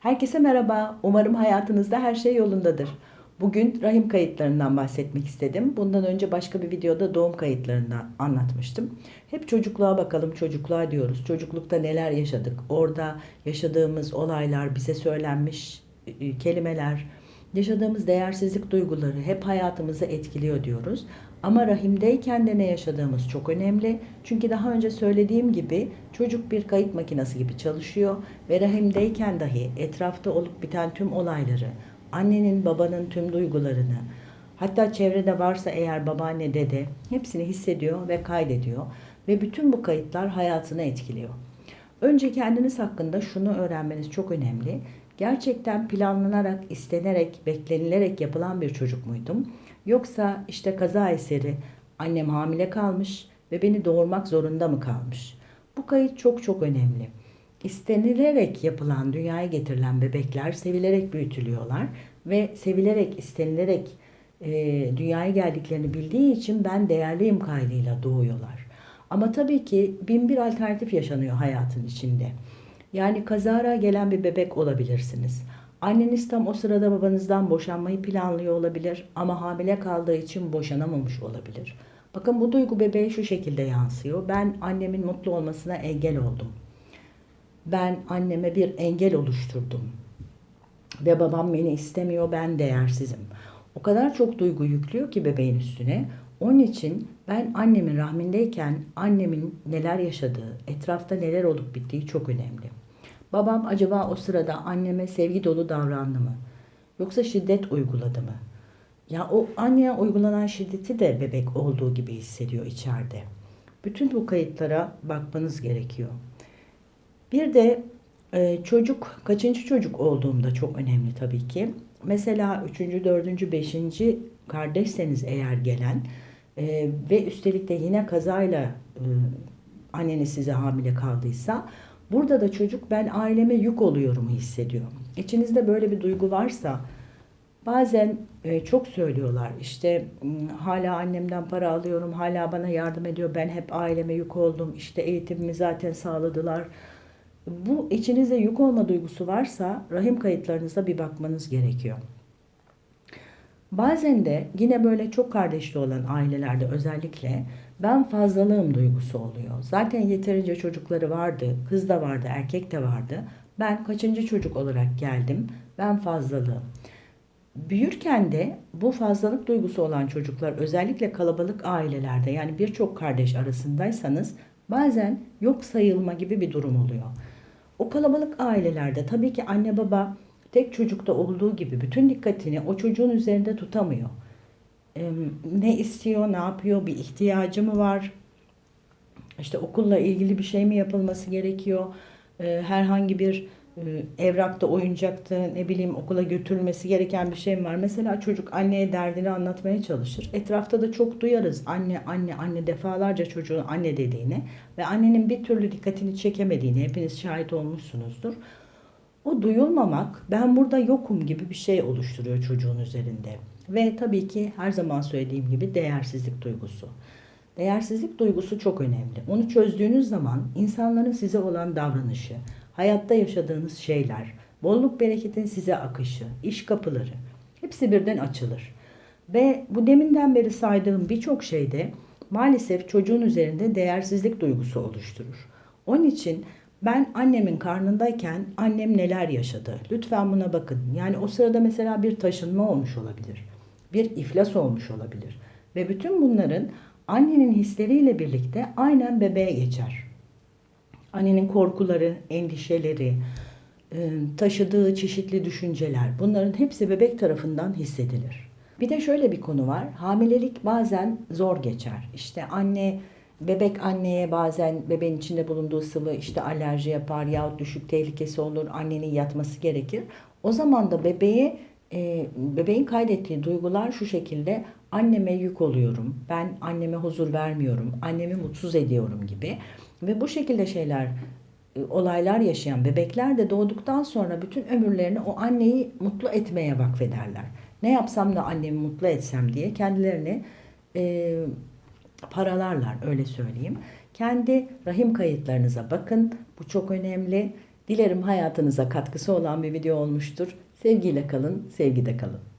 Herkese merhaba. Umarım hayatınızda her şey yolundadır. Bugün rahim kayıtlarından bahsetmek istedim. Bundan önce başka bir videoda doğum kayıtlarından anlatmıştım. Hep çocukluğa bakalım, çocukluğa diyoruz. Çocuklukta neler yaşadık? Orada yaşadığımız olaylar, bize söylenmiş e, kelimeler, yaşadığımız değersizlik duyguları hep hayatımızı etkiliyor diyoruz. Ama rahimdeyken de ne yaşadığımız çok önemli. Çünkü daha önce söylediğim gibi çocuk bir kayıt makinesi gibi çalışıyor ve rahimdeyken dahi etrafta olup biten tüm olayları, annenin babanın tüm duygularını, hatta çevrede varsa eğer babaanne dede hepsini hissediyor ve kaydediyor ve bütün bu kayıtlar hayatını etkiliyor. Önce kendiniz hakkında şunu öğrenmeniz çok önemli. Gerçekten planlanarak, istenerek, beklenilerek yapılan bir çocuk muydum? Yoksa işte kaza eseri annem hamile kalmış ve beni doğurmak zorunda mı kalmış? Bu kayıt çok çok önemli. İstenilerek yapılan, dünyaya getirilen bebekler sevilerek büyütülüyorlar ve sevilerek, istenilerek e, dünyaya geldiklerini bildiği için ben değerliyim kaydıyla doğuyorlar. Ama tabii ki bin bir alternatif yaşanıyor hayatın içinde. Yani kazara gelen bir bebek olabilirsiniz. Anneniz tam o sırada babanızdan boşanmayı planlıyor olabilir ama hamile kaldığı için boşanamamış olabilir. Bakın bu duygu bebeğe şu şekilde yansıyor. Ben annemin mutlu olmasına engel oldum. Ben anneme bir engel oluşturdum. Ve babam beni istemiyor, ben değersizim. O kadar çok duygu yüklüyor ki bebeğin üstüne. Onun için ben annemin rahmindeyken annemin neler yaşadığı, etrafta neler olup bittiği çok önemli. Babam acaba o sırada anneme sevgi dolu davrandı mı? Yoksa şiddet uyguladı mı? Ya o anneye uygulanan şiddeti de bebek olduğu gibi hissediyor içeride. Bütün bu kayıtlara bakmanız gerekiyor. Bir de e, çocuk, kaçıncı çocuk olduğumda çok önemli tabii ki. Mesela üçüncü, dördüncü, beşinci kardeşseniz eğer gelen e, ve üstelik de yine kazayla e, anneniz size hamile kaldıysa burada da çocuk ben aileme yük oluyorum hissediyor. İçinizde böyle bir duygu varsa bazen e, çok söylüyorlar işte hala annemden para alıyorum hala bana yardım ediyor ben hep aileme yük oldum işte eğitimimi zaten sağladılar. Bu içinizde yük olma duygusu varsa rahim kayıtlarınıza bir bakmanız gerekiyor. Bazen de yine böyle çok kardeşli olan ailelerde özellikle ben fazlalığım duygusu oluyor. Zaten yeterince çocukları vardı, kız da vardı, erkek de vardı. Ben kaçıncı çocuk olarak geldim, ben fazlalığım. Büyürken de bu fazlalık duygusu olan çocuklar özellikle kalabalık ailelerde yani birçok kardeş arasındaysanız bazen yok sayılma gibi bir durum oluyor. O kalabalık ailelerde tabii ki anne baba tek çocukta olduğu gibi bütün dikkatini o çocuğun üzerinde tutamıyor. Ne istiyor, ne yapıyor, bir ihtiyacı mı var? İşte okulla ilgili bir şey mi yapılması gerekiyor? Herhangi bir evrakta, oyuncakta, ne bileyim okula götürülmesi gereken bir şey mi var? Mesela çocuk anneye derdini anlatmaya çalışır. Etrafta da çok duyarız anne, anne, anne defalarca çocuğun anne dediğini ve annenin bir türlü dikkatini çekemediğini hepiniz şahit olmuşsunuzdur. O duyulmamak ben burada yokum gibi bir şey oluşturuyor çocuğun üzerinde. Ve tabii ki her zaman söylediğim gibi değersizlik duygusu. Değersizlik duygusu çok önemli. Onu çözdüğünüz zaman insanların size olan davranışı, hayatta yaşadığınız şeyler, bolluk bereketin size akışı, iş kapıları hepsi birden açılır. Ve bu deminden beri saydığım birçok şeyde maalesef çocuğun üzerinde değersizlik duygusu oluşturur. Onun için ben annemin karnındayken annem neler yaşadı? Lütfen buna bakın. Yani o sırada mesela bir taşınma olmuş olabilir. Bir iflas olmuş olabilir. Ve bütün bunların annenin hisleriyle birlikte aynen bebeğe geçer. Annenin korkuları, endişeleri, e, taşıdığı çeşitli düşünceler bunların hepsi bebek tarafından hissedilir. Bir de şöyle bir konu var. Hamilelik bazen zor geçer. İşte anne bebek anneye bazen bebeğin içinde bulunduğu sıvı işte alerji yapar yahut düşük tehlikesi olur. Annenin yatması gerekir. O zaman da bebeğe e, bebeğin kaydettiği duygular şu şekilde anneme yük oluyorum. Ben anneme huzur vermiyorum. Annemi mutsuz ediyorum gibi. Ve bu şekilde şeyler e, olaylar yaşayan bebekler de doğduktan sonra bütün ömürlerini o anneyi mutlu etmeye vakfederler. Ne yapsam da annemi mutlu etsem diye kendilerini e, paralarlar öyle söyleyeyim. Kendi rahim kayıtlarınıza bakın. Bu çok önemli. Dilerim hayatınıza katkısı olan bir video olmuştur. Sevgiyle kalın, sevgide kalın.